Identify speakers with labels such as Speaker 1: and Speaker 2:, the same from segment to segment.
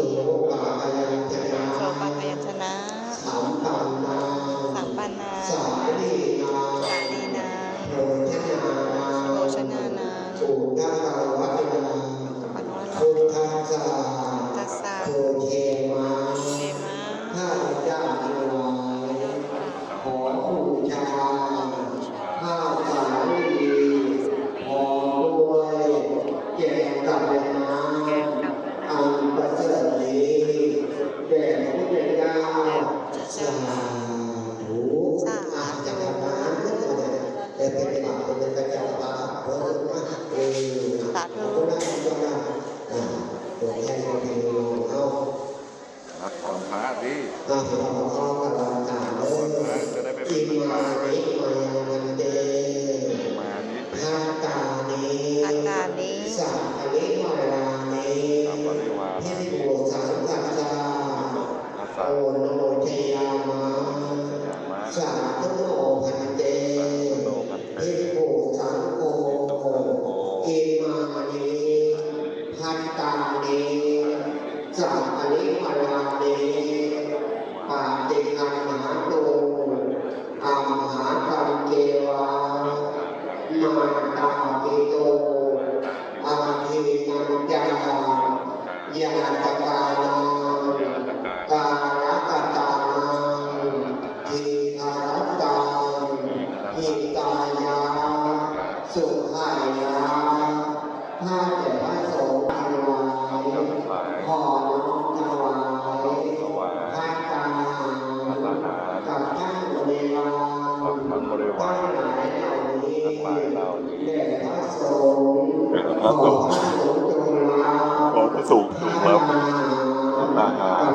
Speaker 1: 手。 พระดิเาจะมข้ากำลั
Speaker 2: ง
Speaker 1: ถาม
Speaker 2: เรื่
Speaker 1: องจะได้ไปอิมานิวันเดมานิาตานิ
Speaker 2: น
Speaker 1: สัพพลิวารานิ
Speaker 3: สัพพลิวา
Speaker 1: รสังกัจจาโอน ปิโตอาทินันยายาตกานาปารักตาทีทารัตาหิตายาสุขายาถ้าแก่พระสงฆ์ทั้งหลายขอน้อมถวาย ครัสูงบอกสูง
Speaker 3: สูง
Speaker 1: แล้วราคาของ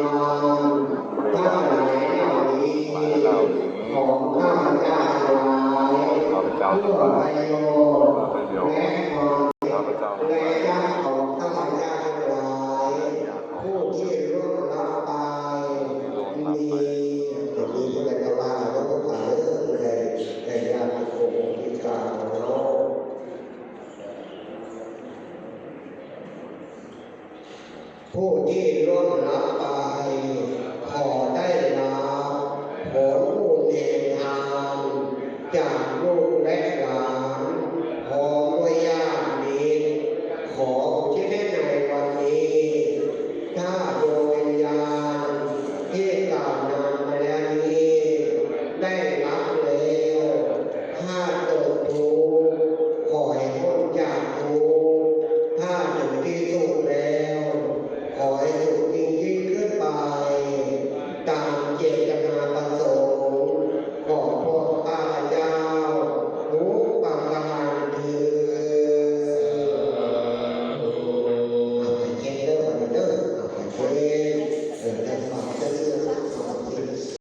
Speaker 1: ข้าพเจ้า
Speaker 3: ข
Speaker 1: อง
Speaker 3: ข้าเจ้า
Speaker 1: Puji.